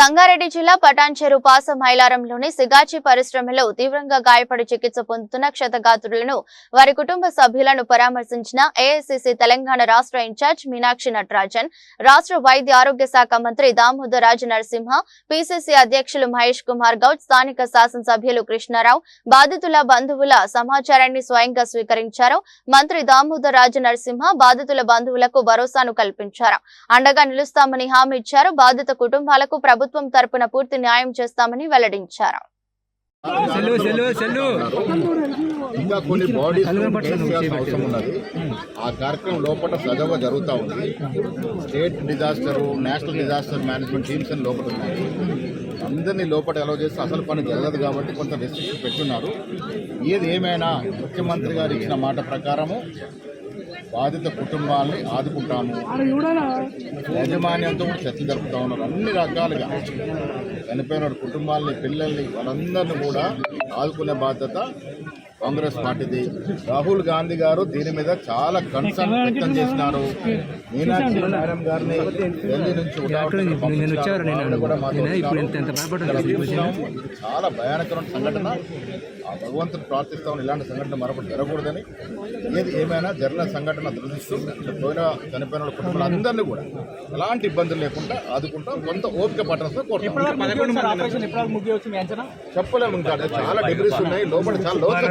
సంగారెడ్డి జిల్లా పటాన్చెరు పాస మైలారంలోని సిగాచి పరిశ్రమలో తీవ్రంగా గాయపడి చికిత్స పొందుతున్న క్షతగాత్రులను వారి కుటుంబ సభ్యులను పరామర్శించిన ఏఐసిసి తెలంగాణ రాష్ట్ర ఇన్ఛార్జ్ మీనాక్షి నటరాజన్ రాష్ట్ర వైద్య ఆరోగ్య శాఖ మంత్రి దామోదర్ రాజు నరసింహ పిసిసి అధ్యక్షులు మహేష్ కుమార్ గౌడ్ స్థానిక శాసనసభ్యులు కృష్ణారావు బాధితుల బంధువుల సమాచారాన్ని స్వయంగా స్వీకరించారు. మంత్రి దామోదర్ రాజు నరసింహ బాధితుల బంధువులకు భరోసాను కల్పించారు. అండగా నిలుస్తామని హామీ ఇచ్చారు. బాధిత కుటుంబాలకు ప్రభుత్వం తరపున పూర్తి న్యాయం చేస్తామని వెల్లడించారు. Cell cell cell. ఇంకా కొన్ని బాడీస్ చేయాల్సిన అవసరం ఉన్నది. ఆ కార్యక్రమం లోపల సజావుగా జరుగుతూ ఉంది. State disaster national disaster management teams అని లోపల ఉన్నాయి. అందరినీ లోపల అలౌ చేస్తే అసలు పని జరగదు కాబట్టి కొంత రెస్ట్రిక్షన్ పెట్టున్నారు. ఏది ఏమైనా ముఖ్యమంత్రి గారు ఇచ్చిన మాట ప్రకారము బాధిత కుటుంబాలని ఆదుకుంటాము. యాజమాన్యంతో కూడా చర్చ జరుపుతా ఉన్నారు. అన్ని రకాలుగా చనిపోయిన కుటుంబాల్ని కుటుంబాలని పిల్లల్ని వాళ్ళందరినీ కూడా ఆదుకునే బాధ్యత కాంగ్రెస్ పార్టీది. రాహుల్ గాంధీ గారు దీని మీద చాలా కన్సర్న్ వ్యక్తం చేసినారు. మీనాక్షి మేడం గారిని ఢిల్లీ నుంచి చాలా భయానకరమైన సంఘటన. ఆ భగవంతుని ప్రార్థిస్తాం ఇలాంటి సంఘటన మరొకటి జరగకూడదని. ఏది ఏమైనా జరిగిన సంఘటన దురదృష్టం పోయిన చనిపోయిన వాళ్ళ కుటుంబాలు అందరినీ కూడా ఎలాంటి ఇబ్బందులు లేకుండా ఆదుకుంటాం కొంత ఓపిక పట్టడంతో కోరుతాం. చెప్పలేము ఇంకా. చాలా డిగ్రీస్ ఉన్నాయి. లోపల చాలా లోతుగా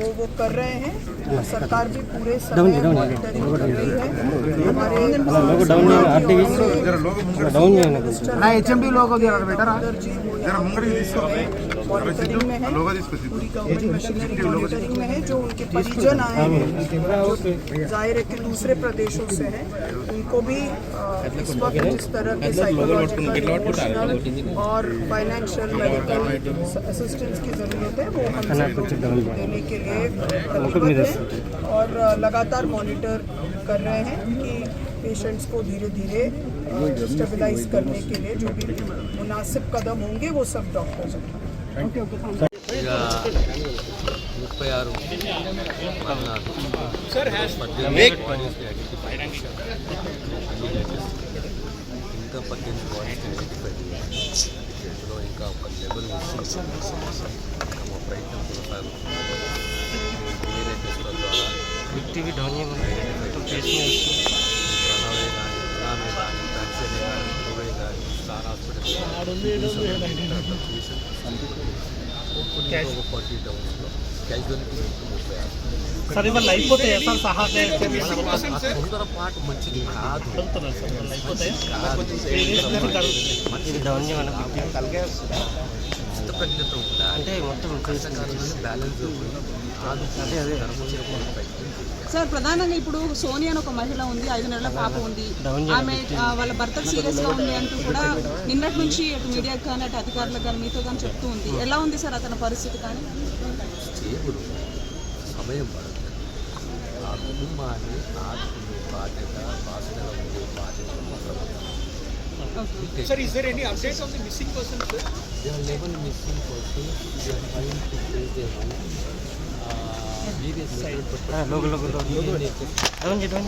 वो वो कर रहे हैं। सरकार भी पूरे समय मॉनिटरिंग कर रही है। हमारे मिनिस्टर जी मॉनिटरिंग में है। पूरी गवर्नमेंट मशीनरी मॉनिटरिंग में है जो उनके परिजन आए हैं जो ज़ाहिर है कि दूसरे प्रदेशों से हैं उनको भी इस वक्त जिस तरह के साइकोलॉजिकल और फाइनेंशियल मेडिकल असिस्टेंस की ज़रूरत है वो हम देने के लिए और लगातार मॉनिटर कर रहे हैं कि पेशेंट्स को धीरे धीरे स्टेबलाइज करने के लिए जो भी मुनासिब कदम होंगे वो सब डॉक्टर्स उठाएँगे ఇక ముప్పై ఆరు ఇంకా పద్దెనిమిది బాడీస్ని ఐడెంటిఫై ఇందులో ఇంకా ఒక లెవెల్ మా ప్రయత్నం కొనసాగుతుంది ఐడెంటిఫై సార్ ఇవాళ అయిపోతాయి సార్ సహాయ ఆ తొందర పాటు మంచిది కాదు. ఉండాలి అంటే మొత్తం బ్యాలెన్స్ అదే అదే. సార్ ప్రధానంగా ఇప్పుడు సోనియా అని ఒక మహిళ ఉంది ఐదు నెలల పాప ఉంది. ఆమె వాళ్ళ భర్త సీరియస్గా ఉంది అంటూ కూడా నిన్నటి నుంచి అటు మీడియాకి కానీ అటు అధికారులకు కానీ మీతో కానీ చెప్తూ ఉంది. ఎలా ఉంది సార్ అతని పరిస్థితి కానీ? సమయం పడుతుంది. ఆ కుటుంబాన్ని ఆదుకునే బాధ్యత బాధ్యత ఉండే బాధ్యత Okay. Sir, is there any update on the missing person, sir? There are 11 missing persons. We are trying to trace their home. Uh, various methods, but... Ah, logo, logo, logo. logo. logo.